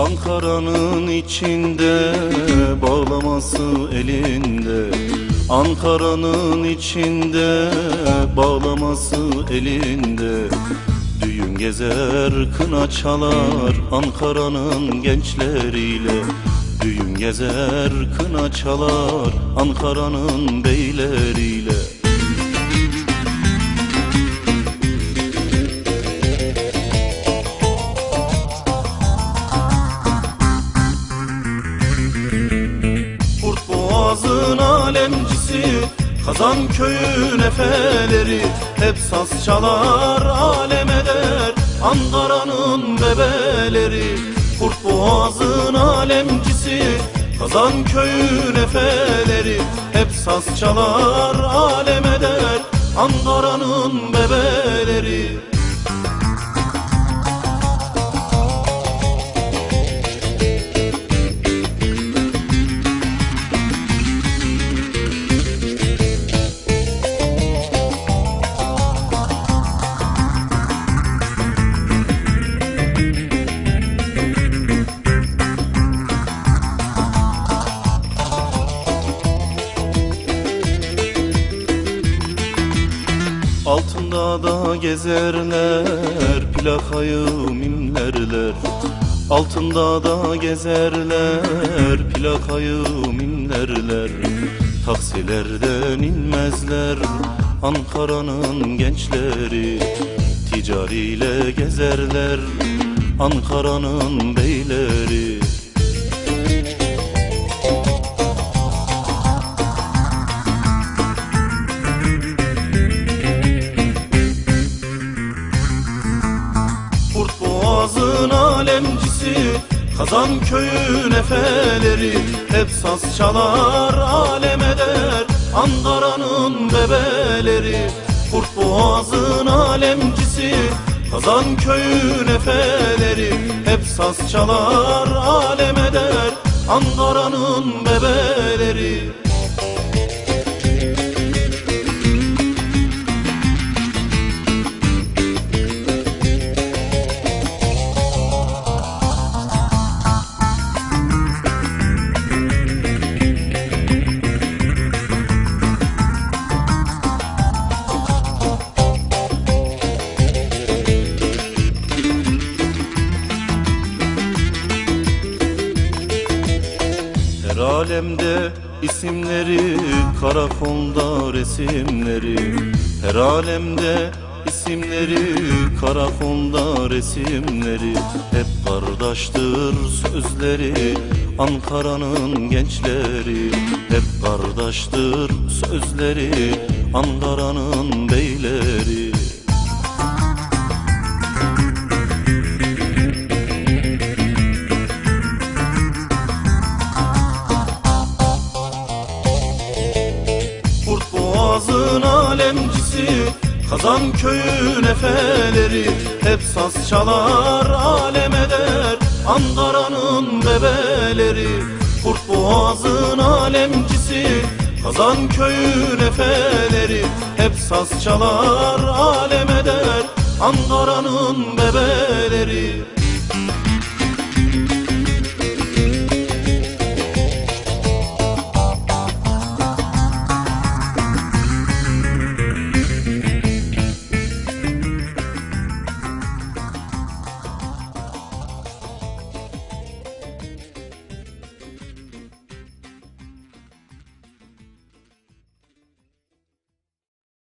Ankara'nın içinde bağlaması elinde. Ankara'nın içinde bağlaması elinde. Düğün gezer kına çalar Ankara'nın gençleriyle. Düğün gezer kına çalar Ankara'nın beyleriyle Kazan köyün efeleri Hep saz çalar alem eder Ankara'nın bebeleri Kurt Boğaz'ın alemcisi Kazan köyün efeleri Hep saz çalar alem eder Ankara'nın bebeleri Altında da gezerler plakayı mimlerler Altında da gezerler plakayı mimlerler Taksilerden inmezler Ankara'nın gençleri. Ticariyle gezerler Ankara'nın beyleri alemcisi Kazan köyün efeleri Hep saz çalar alem eder. Ankara'nın bebeleri Kurt Boğaz'ın alemcisi. Kazan köyün efeleri Hep saz çalar alem eder. Ankara'nın bebeleri alemde isimleri, karakolda resimleri. Her alemde isimleri, karakolda resimleri. Hep kardeştir sözleri, Ankara'nın gençleri. Hep kardeştir sözleri, Ankara'nın beyleri Boğaz'ın alemcisi Kazan köyün efeleri Hep saz çalar alem eder Ankara'nın bebeleri. Kurt Boğaz'ın alemcisi Kazan köyün efeleri Hep saz çalar alem eder Ankara'nın bebeleri